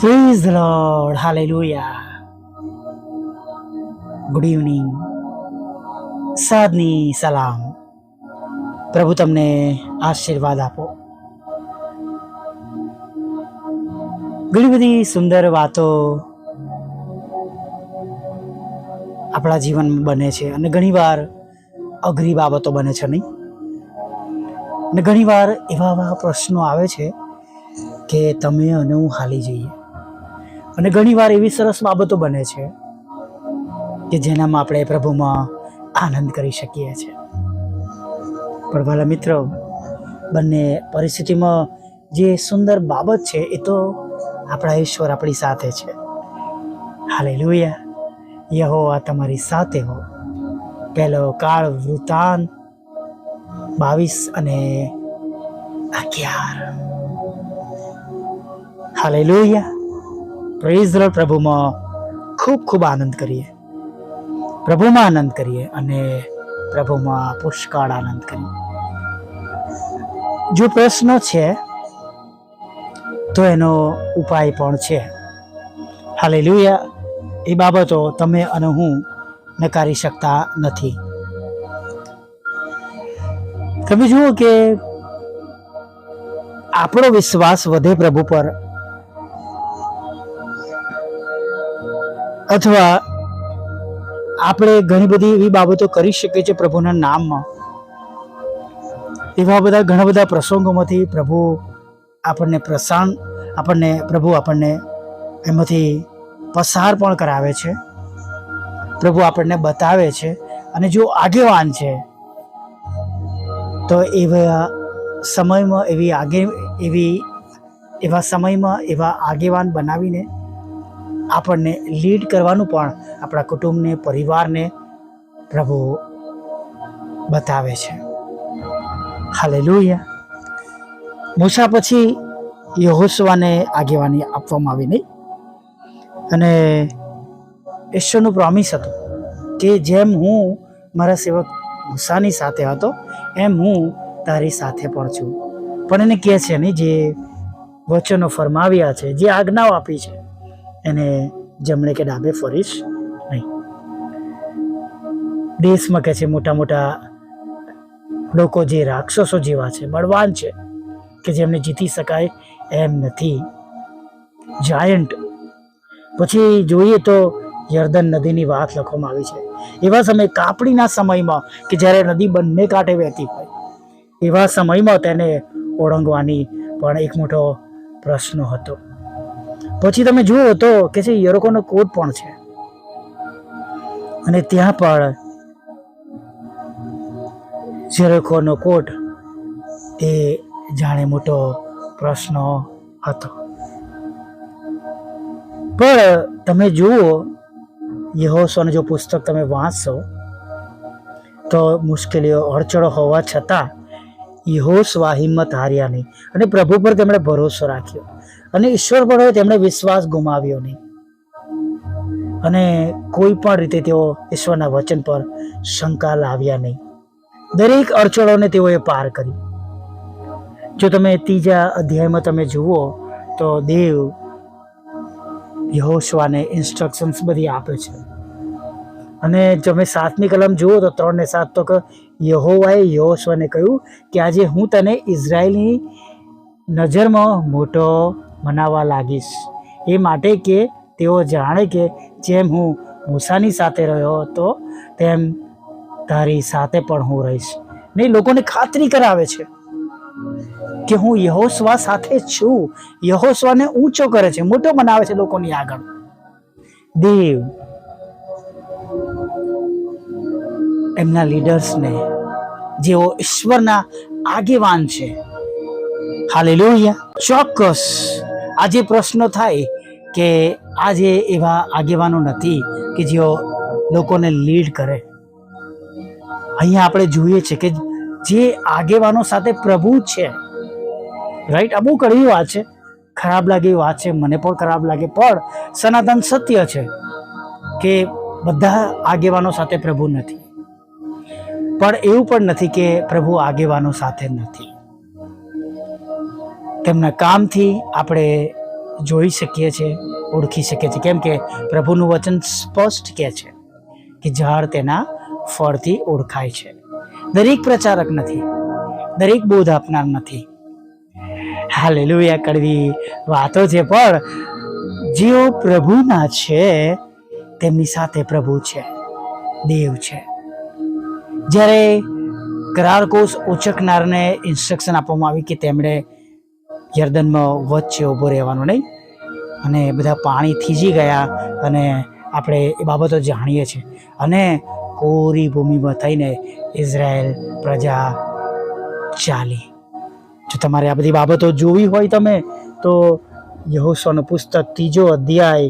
Praise Lord hallelujah good evening સાદની સલામ. પ્રભુ તમને આશીર્વાદ આપો. ઘણી બધી સુંદર વાતો આપણા જીવનમાં બને છે અને ઘણીવાર અઘરી બાબતો બને છે નહીં? અને ઘણીવાર એવા એવા પ્રશ્નો આવે છે કે તમે અને હું હાલી જઈએ. અને ઘણીવાર એવી સરસ બાબતો બને છે કે જેનામાં આપણે પ્રભુમાં આનંદ કરી શકીએ છીએ. પણ વાલા મિત્રો, બંને પરિસ્થિતિમાં જે સુંદર બાબત છે એ તો આપણા ઈશ્વર આપણી સાથે છે. હાલે લોહિયા આ તમારી સાથે હો. પહેલો કાળ વૃતાન બાવીસ અને અગિયાર. હાલે લોહિયા પ્રભુમાં ખૂબ ખૂબ આનંદ કરીએ. પ્રભુમાં આનંદ કરીએ અને પ્રભુમાં પુષ્કળ આનંદ કરીએ. જો પ્રશ્ન છે, તો એનો ઉપાય પણ છે. હાલે એ બાબતો તમે અને હું નકારી શકતા નથી. તમે જુઓ કે આપણો વિશ્વાસ વધે પ્રભુ પર અથવા આપણે ઘણી બધી એવી બાબતો કરી શકીએ છીએ પ્રભુના નામમાં. એવા બધા ઘણા બધા પ્રસંગોમાંથી પ્રભુ આપણને પ્રસાન આપણને, પ્રભુ આપણને એમાંથી પસાર પણ કરાવે છે. પ્રભુ આપણને બતાવે છે. અને જો આગેવાન છે, તો એવા સમયમાં એવી આગે, એવી, એવા સમયમાં એવા આગેવાન બનાવીને આપણને લીડ કરવાનું પણ આપણા કુટુંબને, પરિવારને પ્રભુ બતાવે છે. હાલે મૂસા પછી યહોસવાને આગેવાની આપવામાં આવી નહીં. અને ઈશ્વરનું પ્રોમિસ હતું કે જેમ હું મારા સેવક મૂસાની સાથે હતો, એમ હું તારી સાથે પણ છું. પણ એને કહે છે નહીં, જે વચનો ફરમાવ્યા છે, જે આજ્ઞાઓ આપી છે એને જમણે કે ડાબે ફરીશ નહીં. દેશમાં કહે છે, મોટા મોટા લોકો જે રાક્ષસો જેવા છે, બળવાન છે, કે જેમને જીતી શકાય એમ નથી. જાયન્ટ પછી જોઈએ તો યર્દન નદીની વાત લખવામાં આવી છે. એવા સમય કાપડીના સમયમાં કે જ્યારે નદી બંને કાંઠે વહેતી હોય, એવા સમયમાં તેને ઓળંગવાની પણ એક મોટો પ્રશ્ન હતો. પછી તમે જુઓ તો કે છે, યરોકોનો કોટ પણ છે. અને ત્યાં પણ યરોકોનો કોટ એ જાણે મોટો પ્રશ્ન હતો. પણ તમે જુઓ યહોશોનું જો પુસ્તક તમે વાંચશો, તો મુશ્કેલીઓ, અડચણો હોવા છતાં યહોશવા હિંમત હાર્યા નહીં. અને પ્રભુ પર તેમણે ભરોસો રાખ્યો. અને ઈશ્વર પર તેમણે વિશ્વાસ ગુમાવ્યો નહીં. અને કોઈ પણ રીતે તેઓ ઈશ્વરના વચન પર શંકા લાવ્યા નહીં. દરેક અડચણોને તેઓએ પાર કરી. જો તમે ત્રીજા અધ્યાયમાં તમે જુઓ, તો દેવ યહોશવાને ઇન્સ્ટ્રક્શન્સ બધી આપે છે. અને તમે સાતમી કલમ જુઓ, તો ત્રણ ને સાત તો યહોવાએ યહોશવાને કહ્યું કે આજે હું તને ઇઝરાયલની નજરમાં મોટો મનાવવા લાગીશ. એ માટે કે તેઓ જાણે કે જેમ હું મૂસાની સાથે રહ્યો હતો, તેમ તારી સાથે પણ હું રહીશ. ને લોકોને ખાતરી કરાવે છે કે હું યહોસ્વા સાથે છું. યહોસ્વાને ઊંચો કરે છે, મોટો બનાવે છે લોકોની આગળ. દેવ એમના લીડર્સને, જેઓ ઈશ્વરના આગેવાન છે. હાલેલુયા. ચોક્કસ. આજે પ્રશ્નો થાય કે આજે એવા આગેવાનો નથી કે જેઓ લોકોને લીડ કરે. અહીંયા આપણે જોઈએ છે કે જે આગેવાનો સાથે પ્રભુ છે રાઈટ આ બહુ કડવી વાત છે, ખરાબ લાગે વાત છે, મને પણ ખરાબ લાગે, પણ સનાતન સત્ય છે કે બધા આગેવાનો સાથે પ્રભુ નથી. પણ એવું પણ નથી કે પ્રભુ આગેવાનો સાથે નથી. તેમના કામથી આપણે જોઈ શકીએ છીએ ઓળખી શકીએ છીએ કેમ કે પ્રભુનું વચન સ્પષ્ટ કહે છે કે ઝાડ તેના ફળથી ઓળખાય છે. દરેક પ્રચારક નથી, દરેક બોધ આપનાર નથી. હાલેલુયા કડવી વાતો છે, પણ જેઓ પ્રભુના છે, તેમની સાથે પ્રભુ છે, દેવ છે. જ્યારે કરાર કોષ ઉચકનારને ઇન્સ્ટ્રક્શન આપવામાં આવી કે તેમણે યર્દનમાં વચ્ચે ઊભો રહેવાનું નહીં. અને બધા પાણી થીજી ગયા અને આપણે એ બાબતો જાણીએ છીએ. અને કોરી ભૂમિમાં થઈને ઇઝરાયલ પ્રજા ચાલી. જો તમારે આ બધી બાબતો જોવી હોય તમે, તો યહોશોનું પુસ્તક ત્રીજો અધ્યાય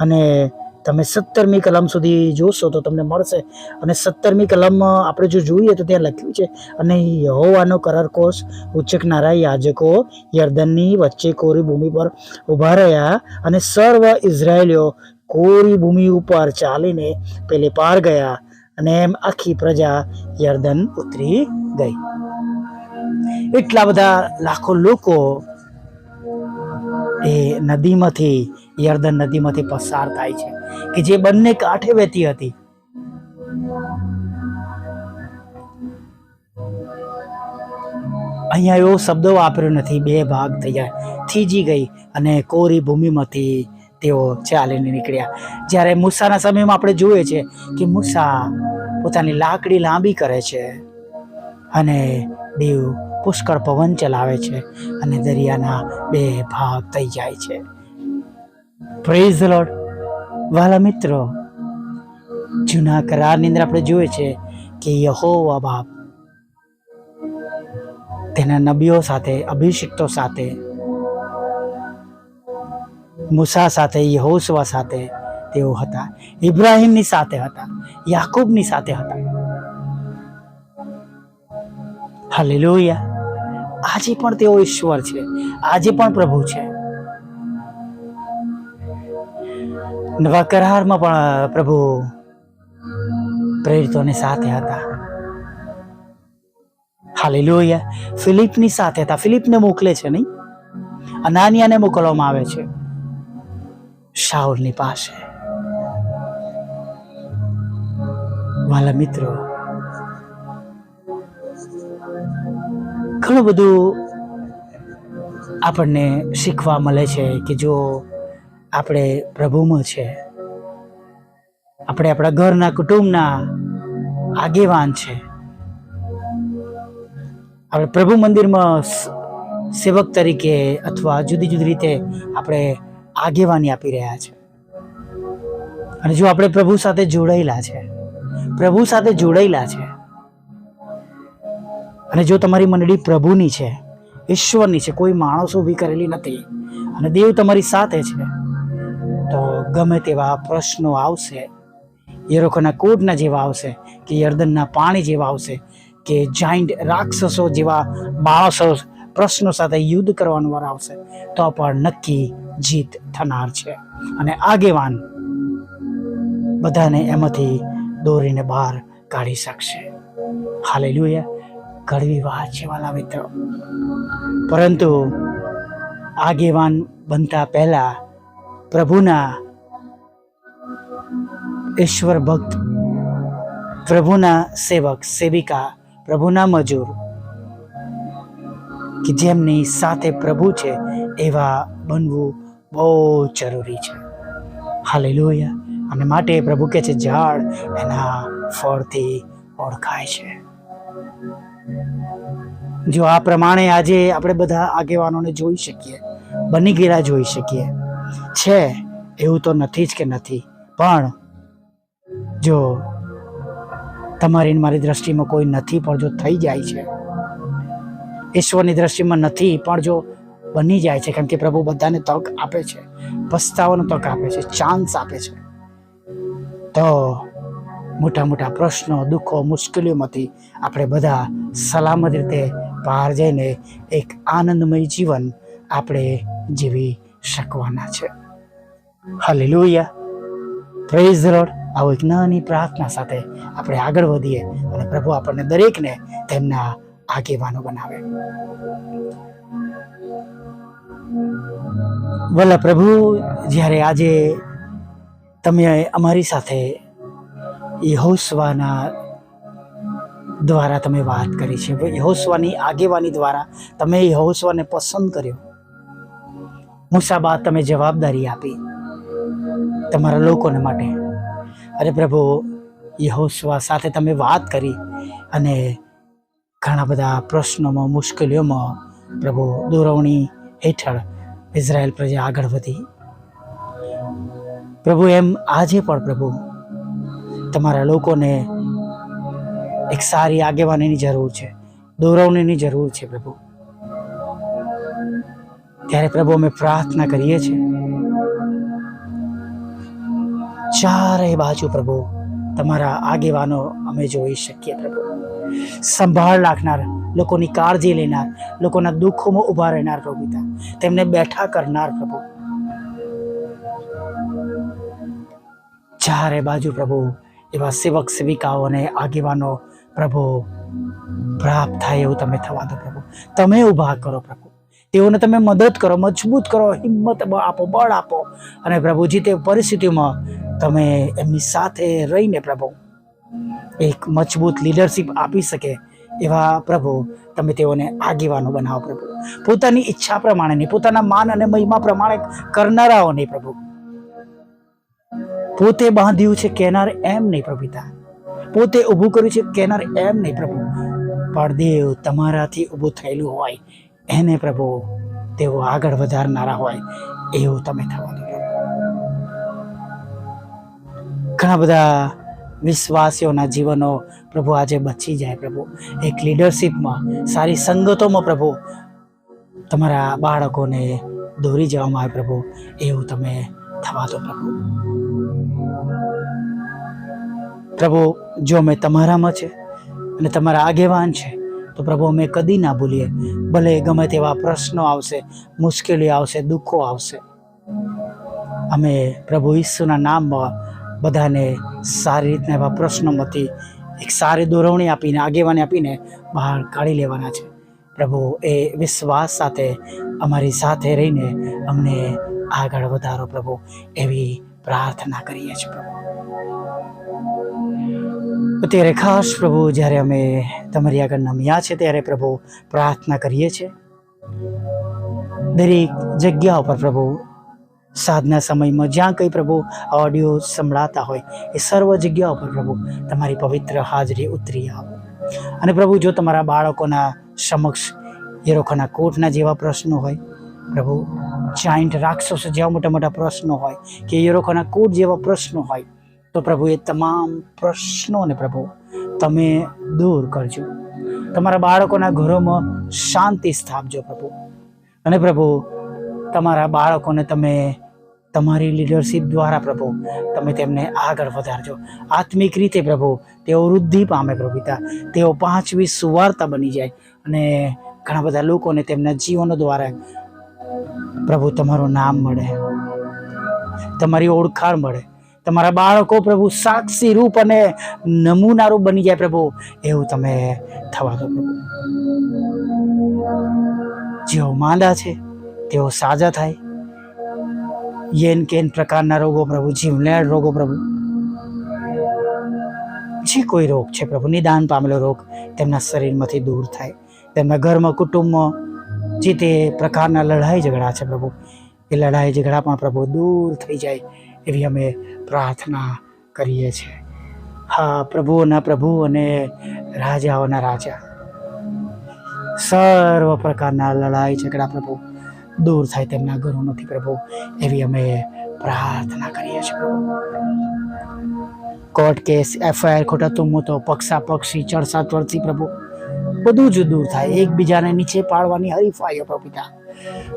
અને તમે સત્તરમી કલમ સુધી જોશો તો તમને મળશે. અને સત્તરમી કલમ આપણે જો જોઈએ તો ત્યાં લખ્યું છે, અને યહોવાનો કરાર કોષ ઉચ્ચકનારા યાજકો યર્દનની વચ્ચે કોરી ભૂમિ પર ઊભા રહ્યા અને સર્વ ઇઝરાયેલીઓ કોરી ભૂમિ ઉપર ચાલીને પેલે પાર ગયા અને એમ આખી પ્રજા યર્દન ઉતરી ગઈ. એટલા બધા લાખો લોકો એ નદીમાંથી યર્દન નદીમાંથી પસાર થાય છે, કે જે બંને કાંઠે વહેતી હતી. અહીંયા એવો શબ્દ વાપર્યો નથી, બે ભાગ થઈ જાય. થીજી ગઈ અને કોરી ભૂમિમાંથી તેઓ ચાલીને નીકળ્યા. જ્યારે મૂસાના સમયમાં આપણે જોઈએ છે કે મૂસા પોતાની લાકડી લાંબી કરે છે અને દેવ પુષ્કળ પવન ચલાવે છે અને દરિયાના બે ભાગ થઈ જાય છે. પ્રેઝ લોર્ડ વાલા મિત્રો જૂના કરારની અંદર આપણે જોઈએ છે કે યહોવા બાપ તેના નબીઓ સાથે, અભિષિક્તો સાથે, મૂસા સાથે યહોશવા સાથે તેઓ હતા. ઇબ્રાહીમની સાથે હતા, યાકૂબની સાથે હતા. હાલેલુયા. આજે પણ તેઓ ઈશ્વર છે. આજે પણ પ્રભુ છે. નવા કરારમાં પણ પ્રભુ પ્રેરિતોની સાથે હતા. હાલી લોહિયા ફિલિપની સાથે હતા. ફિલિપને મોકલે છે નહીં? અનાનિયાને મોકલવામાં આવે છે. શાઉલની પાસે. વાલા મિત્રો, ઘણું બધું આપણને શીખવા મળે છે કે જો આપણે પ્રભુમાં છે. આપણે આપણા ઘરના કુટુંબના આગેવાન છે. આપણે પ્રભુ મંદિરમાં સેવક તરીકે અથવા જુદી જુદી રીતે આપણે આગેવાની આપી રહ્યા છે. અને જો આપણે પ્રભુ સાથે જોડાયેલા છે, પ્રભુ સાથે જોડાયેલા છે, અને જો તમારી મંડળી પ્રભુની છે, ઈશ્વરની છે, કોઈ માણસ ઊભી કરેલી નથી, અને દેવ તમારી સાથે છે તો ગમે તેવા પ્રશ્નો આવશે, એ લોકોના કોડના જેવા આવશે, કે યર્દનના પાણી જેવા આવશે, કે જાઇન્ટ રાક્ષસો જેવા માણસો પ્રશ્નો સાથે યુદ્ધ કરવાનું વાર આવશે, તો પણ નક્કી જીત થનાર છે. અને આગેવાન બધાને એમાંથી દોરીને બહાર કાઢી શકશે. હાલેલુયા. કડવી વાત છે વાલા મિત્રો. પરંતુ આગેવાન બનતા પહેલા પ્રભુના ઈશ્વર ભક્ત, પ્રભુના સેવક, સેવિકા, પ્રભુના મજૂર, કે જેમની સાથે પ્રભુ છે એવા બનવું બહુ જરૂરી છે. હાલેલુયા. અને માટે પ્રભુ કે છે ઝાડ એના ફળથી ઓળખાય છે. જો આ પ્રમાણે આજે આપણે બધા આગેવાનોને જોઈ શકીએ, બની ગયેલા જોઈ શકીએ છે એવું તો નથી જ કે નથી. પણ જો તમારી મારી દ્રષ્ટિમાં કોઈ નથી, પણ જો થઈ જાય છે, ઈશ્વરની દ્રષ્ટિમાં નથી, પણ જો બની જાય છે કેમ કે પ્રભુ બધાને તક આપે છે, પસ્તાવાનો તક આપે છે ચાન્સ આપે છે, તો મોટા મોટા પ્રશ્નો, દુઃખો, મુશ્કેલીઓમાંથી આપણે બધા સલામત રીતે બહાર જઈને એક આનંદમય જીવન આપણે જીવી શકવાના છે. હાલેલુયા. પ્રેઝ રોડ આવો એક નાની પ્રાર્થના સાથે આપણે આગળ વધીએ અને પ્રભુ આપણને દરેકને તેમના આગેવાનો બનાવે. ભલા પ્રભુ, જ્યારે આજે તમે અમારી સાથે યહોસવાના દ્વારા તમે વાત કરી છે યહોસવાની આગેવાની દ્વારા તમે યહોસવાને પસંદ કર્યો. મૂસા બાદ તમે જવાબદારી આપી તમારા લોકોને માટે. અરે પ્રભુ યહોસ્વા સાથે તમે વાત કરી અને ઘણા બધા પ્રશ્નોમાં, મુશ્કેલીઓમાં પ્રભુ દોરવણી હેઠળ ઇઝરાયલ પ્રજા આગળ વધી. પ્રભુ, એમ આજે પણ પ્રભુ તમારા લોકોને એક સારી આગેવાનીની જરૂર છે, દોરવણીની જરૂર છે પ્રભુ. ત્યારે પ્રભુ અમે પ્રાર્થના કરીએ છીએ. ચારે બાજુ પ્રભુ, તમારા આગેવાનો અમે જોઈ શકીએ પ્રભુ. સંભાળ રાખનાર, લોકોની કાળજી લેનાર, લોકોના દુઃખોમાં ઊભા રહેનાર પ્રભુ તેમને બેઠા કરનાર પ્રભુ. ચારે બાજુ પ્રભુ, એવા સેવક સેવિકાઓ અને આગેવાનો પ્રભુ, પ્રાપ્ત થાય એવું તમે થવા દો પ્રભુ. તમે ઊભા કરો પ્રભુ. તેઓને તમે મદદ કરો, મજબૂત કરો, હિંમત આપો, બળ આપો. અને પ્રભુજી, તે પરિસ્થિતિમાં તમે એમની સાથે રહીને પ્રભુ, એક મજબૂત લીડરશિપ આપી શકે એવા પ્રભુ, તમે તેઓને આગેવાનો બનાવો પ્રભુ. પોતાની ઈચ્છા પ્રમાણે નહીં પોતાના માન અને મહિમા પ્રમાણે કરનારાઓ નહીં પ્રભુ. પોતે બાંધ્યું છે કેનાર એમ નહીં પ્રભુતા પોતે ઊભું કર્યું છે કેનાર એમ નહીં પ્રભુ. પણ દેવ તમારાથી ઊભું થયેલું હોય એને પ્રભુ તેઓ આગળ વધારનારા હોય એવું તમે થવા દો ઘણા બધા વિશ્વાસીઓના જીવનો પ્રભુ આજે બચી જાય પ્રભુ. એક લીડરશિપમાં સારી સંગતોમાં પ્રભુ તમારા બાળકોને દોરી જવામાં આવે પ્રભુ એવું તમે થવા દો પ્રભુ. પ્રભુ, જો અમે તમારામાં છે અને તમારા આગેવાન છે તો પ્રભુ, અમે કદી ના ભૂલીએ. ભલે ગમે તેવા પ્રશ્નો આવશે, મુશ્કેલીઓ આવશે, દુઃખો આવશે. અમે પ્રભુ ઈસુના નામમાં બધાને સારી રીતના એવા પ્રશ્નોમાંથી એક સારી દોરવણી આપીને, આગેવાની આપીને બહાર કાઢી લેવાના છે. પ્રભુ, એ વિશ્વાસ સાથે અમારી સાથે રહીને અમને આગળ વધારો પ્રભુ. એવી પ્રાર્થના કરીએ છીએ પ્રભુ. અત્યારે ખાસ પ્રભુ, જ્યારે અમે તમારી આગળ નમ્યા છે ત્યારે પ્રભુ પ્રાર્થના કરીએ છીએ. દરેક જગ્યા ઉપર પ્રભુ, સાધના સમયમાં જ્યાં કંઈ પ્રભુ ઓડિયો સંભળાતા હોય, એ સર્વ જગ્યા ઉપર પ્રભુ તમારી પવિત્ર હાજરી ઉતરી આવો. અને પ્રભુ, જો તમારા બાળકોના સમક્ષ એ લોકોના કોટના જેવા પ્રશ્નો હોય પ્રભુ જાઇન્ટ રાક્ષસો જેવા મોટા મોટા પ્રશ્નો હોય કે યરોખાના કોટ જેવા પ્રશ્નો હોય, તો પ્રભુ એ તમામ પ્રશ્નોને પ્રભુ તમે દૂર કરજો. તમારા બાળકોના ઘરોમાં શાંતિ સ્થાપજો પ્રભુ. અને પ્રભુ, તમારા બાળકોને તમે તમારી લીડરશિપ દ્વારા પ્રભુ, તમે તેમને આગળ વધારજો. આત્મિક રીતે પ્રભુ, તેઓ વૃદ્ધિ પામે પ્રભુતા તેઓ પાંચવી સુવાર્તા બની જાય અને ઘણા બધા લોકોને તેમના જીવનો દ્વારા પ્રભુ, તમારું નામ મળે. તમારી ઓળખાણ મળે. તમારા બાળકો પ્રભુ સાક્ષી રૂપ અને નમૂનારૂપ બની જાય પ્રભુ. એવું તમે થવા દો પ્રભુ. જેઓ માંદા છે, તેઓ સાજા થાય. યેન કેન પ્રકારના રોગો પ્રભુ, જીવલેણ રોગો પ્રભુ. જે કોઈ રોગ છે પ્રભુ, નિદાન પામેલો રોગ તેમના શરીરમાંથી દૂર થાય. તેમના ઘરમાં, કુટુંબમાં જે તે પ્રકારના લડાઈ ઝઘડા છે પ્રભુ. એ લડાઈ ઝઘડા પણ પ્રભુ દૂર થઈ જાય એવી અમે પ્રાર્થના કરીએ છીએ. હા પ્રભુઓના પ્રભુ અને રાજાઓના રાજા. સર્વ પ્રકારના લડાઈ ઝઘડા પ્રભુ દૂર થાય તેમના ઘરોમાંથી પ્રભુ એવી અમે પ્રાર્થના કરીએ છીએ કોર્ટ કેસ, એફઆઈઆર ખોટા તુમ્મો તો પક્ષા પક્ષી ચડસા ચડસી પ્રભુ. બધું જ દૂર થાય. એકબીજાને નીચે પાડવાની હરીફાઈઓ પ્રભુ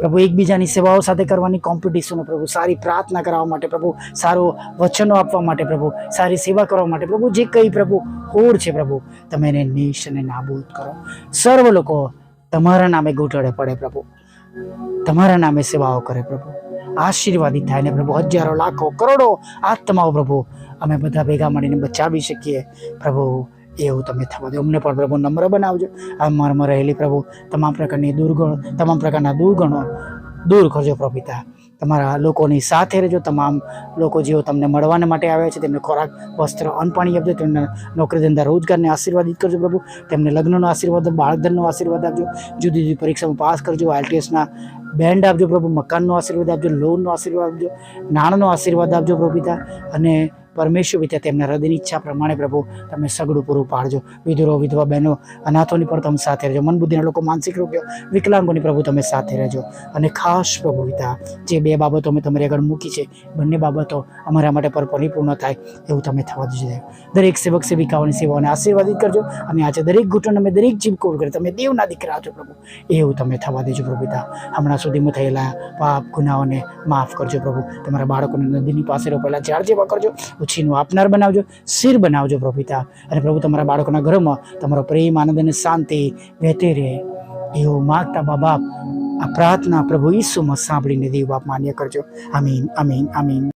પ્રભુ એકબીજાની સેવાઓ સાથે કરવાની કોમ્પિટિશનો પ્રભુ. સારી પ્રાર્થના કરાવવા માટે પ્રભુ. સારું વચનો આપવા માટે પ્રભુ. સારી સેવા કરવા માટે પ્રભુ. જે કંઈ પ્રભુ હોડ છે પ્રભુ, તમે એને નિશ અને નાબૂદ કરો. સર્વ લોકો તમારા નામે ઘૂંટડે પડે પ્રભુ. તમારા નામે સેવાઓ કરે પ્રભુ. આશીર્વાદિત થાય ને પ્રભુ. હજારો, લાખો, કરોડો આત્માઓ પ્રભુ. અમે બધા ભેગા મળીને બચાવી શકીએ. પ્રભુ એવું તમે થવા દો. અમને પણ પ્રભુ નમ્ર બનાવજો. આ મારામાં રહેલી પ્રભુ તમામ પ્રકારની દુર્ગણ, તમામ પ્રકારના દુર્ગણો દૂર કરજો પ્રભુ તમારા લોકોની સાથે રહેજો. તમામ લોકો જેઓ તમને મળવાને માટે આવ્યા છે, તેમને ખોરાક, વસ્ત્ર, અન્ન પાણી આપજો. તેમને નોકરી ધંધા, રોજગારને આશીર્વાદિત કરજો પ્રભુ. તેમને લગ્નનો આશીર્વાદ બાળકધનનો આશીર્વાદ આપજો. જુદી જુદી પરીક્ષામાં પાસ કરજો. આઈટીએસના બેન્ડ આપજો પ્રભુ. મકાનનો આશીર્વાદ આપજો. લોનનો આશીર્વાદ આપજો. નાણાંનો આશીર્વાદ આપજો પ્રભુ અને પરમેશ્વર પિતા તેમના હૃદયની ઈચ્છા પ્રમાણે પ્રભુ, તમે સગડું પૂરું પાડજો. વિધુરો, વિધવા બહેનો, અનાથોની પણ તમે સાથે રહેજો. મનબુદ્ધિના લોકો માનસિક રોગ્યો વિકલાંગોની પ્રભુ તમે સાથે રહેજો. અને ખાસ પ્રભુ પિતા, જે બે બાબતો અમે તમારી આગળ મૂકી છે, બંને બાબતો અમારા માટે પર પરિપૂર્ણ થાય એવું તમે થવા દેજો દરેક સેવક સેવિકાઓની સેવાઓને આશીર્વાદિત કરજો. અને આજે દરેક ઘૂંટણ, અમે દરેક જીવ કોર કરે તમે દેવના દીકરા છો પ્રભુ. એવું તમે થવા દેજો પ્રભુ પિતા. હમણાં સુધીમાં થયેલા પાપ, ગુનાઓને માફ કરજો પ્રભુ. તમારા બાળકોને નદીની પાસે રોપેલા ઝાડ જેવા કરજો. ઉછીનું આપનાર બનાવજો, શિર બનાવજો પ્રભુ અને પ્રભુ તમારા બાળકોના ઘરમાં તમારો પ્રેમ, આનંદ અને શાંતિ વહેતી રહે. એવું માગતા બા બાપ આ પ્રાર્થના પ્રભુ ઈસુમાં સાંભળીને દેવ બાપ માન્ય કરજો. આમીન આમીન આમીન.